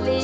slowly